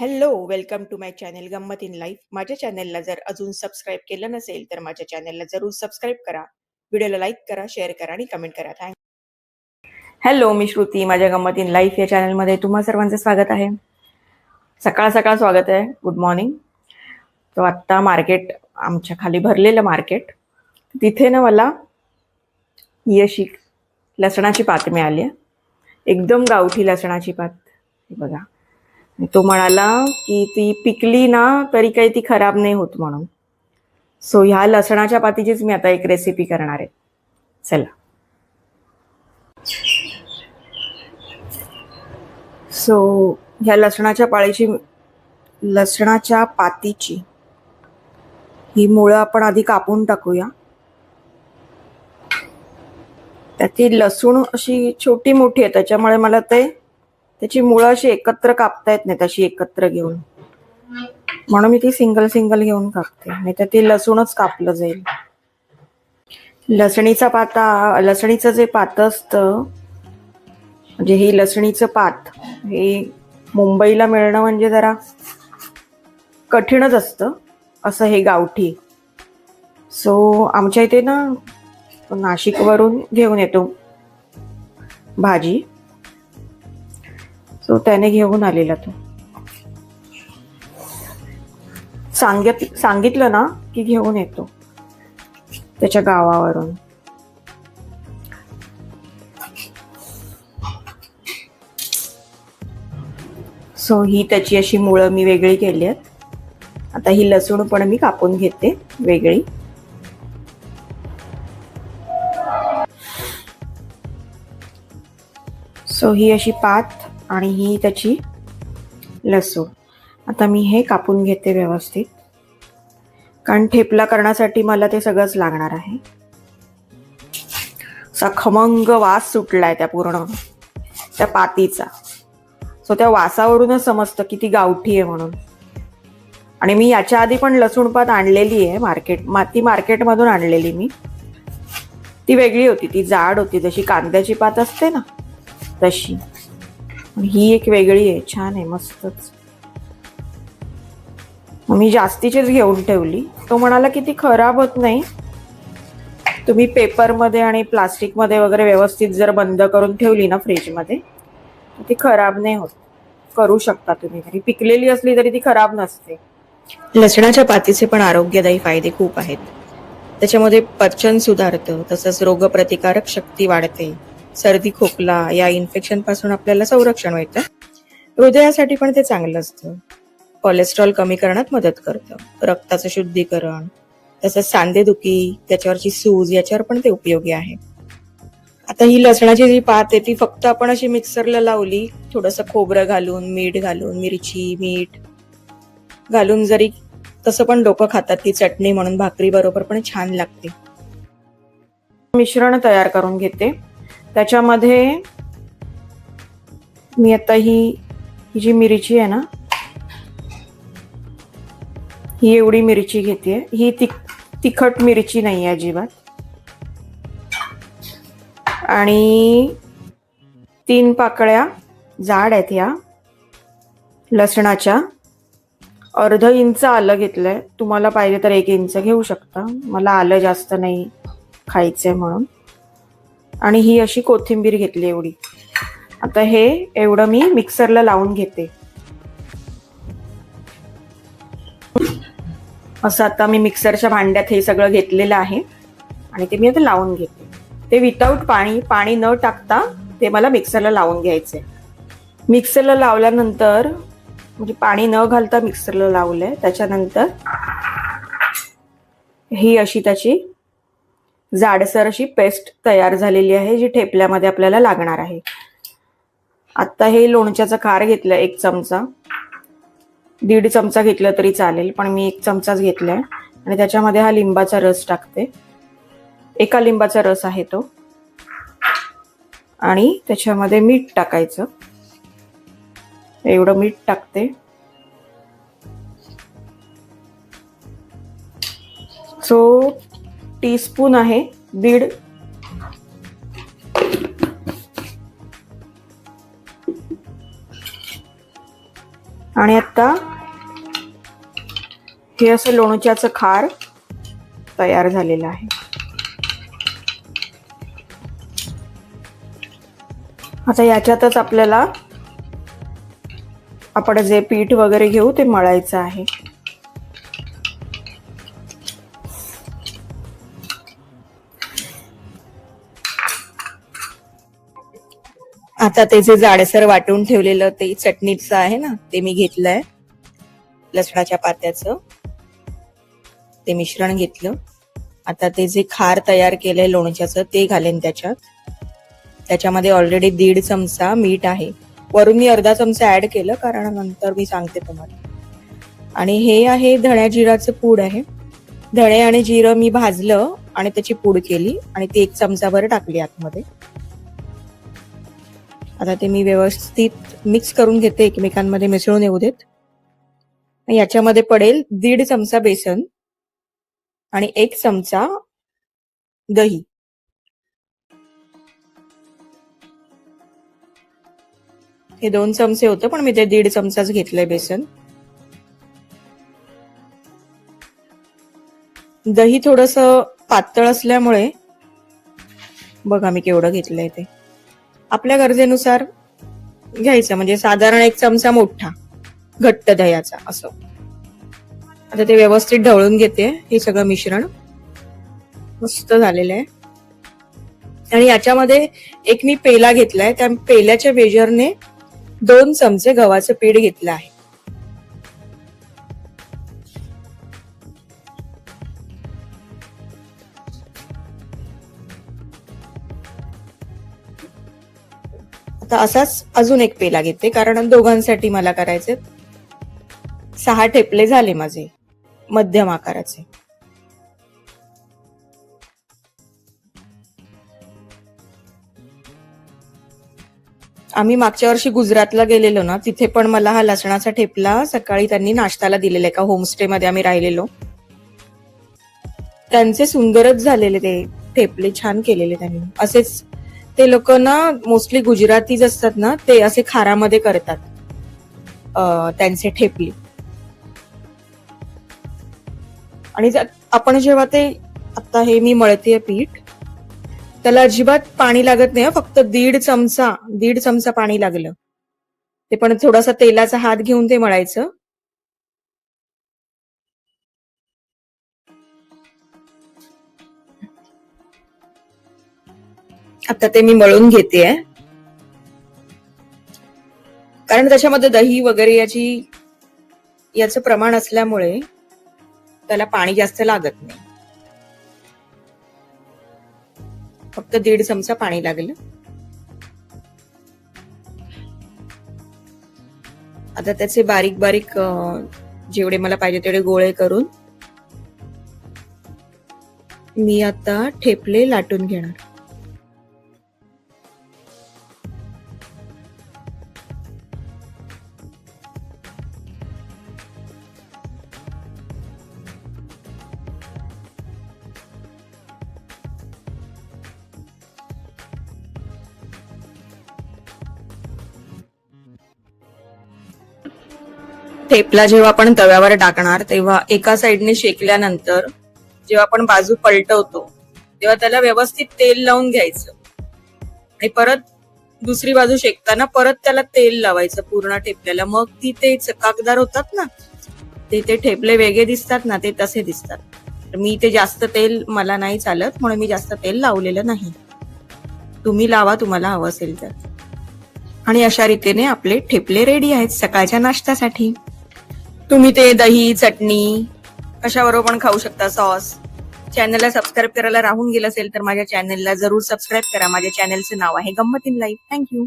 Hello, welcome to my channel Gammat in life. माझ्या चॅनलला जर अजून सबस्क्राईब केलं नसेल, तर माझ्या चॅनलला जरूर सबस्क्राईब करा. व्हिडिओला लाईक करा, शेअर करा आणि कमेंट करा. थँक हॅलो, मी श्रुती. माझ्या गंमत इन लाईफ या चॅनलमध्ये तुम्हा सर्वांचं स्वागत आहे. सकाळ सकाळ स्वागत आहे. Good morning. तो आत्ता मार्केट आमच्या खाली भरलेलं मार्केट. तिथे ना मला ही अशी लसणाची पात मिळाली आहे. एकदम गावठी लसणाची पात. बघा. तो म्हणाला की ती पिकली ना तरी काही ती खराब नाही होत म्हणून. सो ह्या लसणाच्या पातीचीच मी आता एक रेसिपी करणार आहे. चला. सो ह्या लसणाच्या पाळीची लसणाच्या पातीची ही मुळं आपण आधी कापून टाकूया. त्याची लसूण अशी छोटी मोठी आहे त्याच्यामुळे मला ते त्याची मुळं अशी एकत्र कापता येत नाही तशी एकत्र घेऊन. म्हणून मी ती सिंगल सिंगल घेऊन कापते. नाही तर ते लसूणच कापलं जाईल. लसणीचा पाता लसणीचं जे पात असतं म्हणजे हे लसणीचं पात हे मुंबईला मिळणं म्हणजे जरा कठीणच असतं. असं हे गावठी. सो आमच्या इथे ना नाशिकवरून घेऊन येतो भाजी. सो त्याने घेऊन आलेला तो. सांगित सांगितलं ना की घेऊन येतो. त्याच्या गावावरून. सो ही त्याची अशी मुळं मी वेगळी केली आहेत. आता ही लसूण पण मी कापून घेते वेगळी. सो ही अशी पात आणि ही त्याची लसूण. आता मी हे कापून घेते व्यवस्थित. कारण ठेपला करण्यासाठी मला ते सगळंच लागणार आहे. असा खमंग वास सुटला आहे त्या पूर्ण त्या पातीचा. सो त्या वासावरूनच समजतं की ती गावठी आहे म्हणून. आणि मी याच्या आधी पण लसूणपात आणलेली आहे मार्केट मा ती मार्केटमधून आणलेली मी. ती वेगळी होती. ती जाड होती जशी कांद्याची पात असते ना तशी. ही एक वेगळी आहे. छान आहे मस्तच. मी जास्तीचीच घेऊन ठेवली. तो म्हणाला की ती खराब होत नाही. तुम्ही पेपरमध्ये आणि प्लास्टिकमध्ये वगैरे व्यवस्थित जर बंद करून ठेवली ना फ्रीजमध्ये तर ती खराब नाही होत. करू शकता तुम्ही. तरी पिकलेली असली तरी ती खराब नसते. लसणाच्या पातीचे पण आरोग्यदायी फायदे खूप आहेत. त्याच्यामध्ये पचन सुधारतं, तसंच रोगप्रतिकारक शक्ती वाढते. सर्दी खोकला या इन्फेक्शनपासून आपल्याला संरक्षण मिळतं. हृदयासाठी पण ते चांगलं असतं. कोलेस्ट्रॉल कमी करण्यात मदत करतं. रक्ताचं शुद्धीकरण, तसंच सांधेदुखी, त्याच्यावरची सूज याच्यावर पण ते उपयोगी आहे. आता ही लसणाची जी पात आहे ती फक्त आपण अशी मिक्सरला लावली, थोडंसं खोबरं घालून, मीठ घालून, मिरची, मीठ घालून जरी तसं पण लोक खातात ती चटणी म्हणून भाकरी बरोबर पण छान लागते. मिश्रण तयार करून घेते. त्याच्यामध्ये मी आता ही ही जी मिरची आहे ना ही एवढी मिरची घेतेय. ही तिख तिखट मिरची नाही आहे अजिबात. आणि तीन पाकळ्या जाड आहेत ह्या लसणाच्या. अर्ध इंच आलं घेतलंय. तुम्हाला पाहिजे तर एक इंच घेऊ शकता. मला आलं जास्त नाही खायचंय म्हणून. आणि ही अशी कोथिंबीर घेतली एवढी. आता हे एवढं मी मिक्सरला लावून घेते. असं आता मी मिक्सरच्या भांड्यात हे सगळं घेतलेलं आहे आणि ते मी आता लावून घेते. ते विदाऊट पाणी पाणी न टाकता ते मला मिक्सरला लावून घ्यायचंय. मिक्सरला लावल्यानंतर म्हणजे पाणी न घालता मिक्सरला लावलंय. त्याच्यानंतर ही अशी त्याची जाडसर अशी पेस्ट तयार झालेली आहे जी ठेपल्यामध्ये आपल्याला लागणार आहे. आत्ता हे लोणच्याचं खार घेतलं एक चमचा. दीड चमचा घेतलं तरी चालेल पण मी एक चमचाच घेतलाय आणि त्याच्यामध्ये हा लिंबाचा रस टाकते. एका लिंबाचा रस आहे तो. आणि त्याच्यामध्ये मीठ टाकायचं. एवढं मीठ टाकते. सो टीस्पून आहे दीड. आणि आता हे असं लोणच्याचं खार तयार झालेलं आहे. आता याच्यातच आपल्याला आपण जे पीठ वगैरे घेऊ ते मळायचं आहे. आता ते जे जाडसर वाटून ठेवलेलं ते चटणीचं आहे ना ते मी घेतलंय. लसणाच्या पात्याचं. ते मिश्रण घेतलं. आता ते जे खार तयार केलंय लोणच्याचं ते घालेन त्याच्यात. त्याच्यामध्ये ऑलरेडी दीड चमचा मीठ आहे. वरून मी अर्धा चमचा ऍड केलं कारण नंतर मी सांगते तुम्हाला. आणि हे आहे धण्या जिराचं पूड आहे. धणे आणि जिरं मी भाजलं आणि त्याची पूड केली आणि ती एक चमचाभर टाकली आतमध्ये. आता ते मी व्यवस्थित मिक्स करून घेते एकमेकांमध्ये मिसळून येऊ देत. याच्यामध्ये पडेल दीड चमचा बेसन आणि एक चमचा दही. हे दोन चमचे होतं पण मी ते दीड चमचाच घेतलंय बेसन. दही थोडस पातळ असल्यामुळे बघा मी केवढं घेतलंय ते. आपल्या गरजेनुसार घ्यायचं म्हणजे साधारण एक चमचा मोठा घट्ट दह्याचा असं. आता ते व्यवस्थित ढवळून घेते हे सगळं मिश्रण. मस्त झालेलं आहे. आणि याच्यामध्ये एक मी पेला घेतलाय त्या पेल्याच्या मेजरने दोन चमचे गव्हाचं पीठ घेतलं आहे. आता असाच अजून एक पेला घेते कारण दोघांसाठी मला करायचे सहा ठेपले झाले माझे मध्यम आकाराचे. आम्ही मागच्या वर्षी गुजरातला गेलेलो ना तिथे पण मला हा लसणाचा ठेपला सकाळी त्यांनी नाश्त्याला दिलेला एका होमस्टे मध्ये आम्ही राहिलेलो. त्यांचे सुंदरच झालेले ते ठेपले छान केलेले त्यांनी. असेच ते लोक ना मोस्टली गुजरातीच असतात ना ते असे खारामध्ये करतात. अं, त्यांचे ठेपली. आणि आपण जेव्हा ते आता हे मी मळते पीठ त्याला अजिबात पाणी लागत नाही हं, फक्त दीड चमचा दीड चमचा पाणी लागलं. ते पण थोडासा तेलाचा हात घेऊन ते मळायचं. आता ते मी मळून घेते कारण त्याच्यामध्ये दही वगैरे याची याचं प्रमाण असल्यामुळे त्याला पाणी जास्त लागत नाही. फक्त दीड चमचा पाणी लागलं. आता त्याचे बारीक बारीक जेवढे मला पाहिजे तेवढे गोळे करून मी आता ठेपले लाटून घेणार. ठेपला जेव्हा आपण तव्यावर टाकणार तेव्हा एका साइडने शेकल्यानंतर जेव्हा आपण बाजू पलटवतो तेव्हा त्याला व्यवस्थित तेल लावून घ्यायचं. आणि परत दुसरी बाजू शेकताना परत त्याला तेल लावायचं पूर्ण ठेपल्याला. मग ती ते चकाकदार होतात ना ते ते ठेपले वेगळे दिसतात ना ते तसे दिसतात. तर मी ते जास्त तेल मला नाही चालत म्हणून मी जास्त तेल लावलेलं नाही. तुम्ही लावा तुम्हाला हवं असेल तर. आणि अशा रीतीने आपले ठेपले रेडी आहेत सकाळच्या नाश्त्यासाठी. तुम्ही ते दही चटणी कशाबरोबर पण खाऊ शकता सॉस चॅनलला सबस्क्राईब करायला राहून गेलं असेल तर माझ्या चॅनलला जरूर सबस्क्राईब करा. माझ्या चॅनलचं नाव आहे गंमत इन लाईफ थँक्यू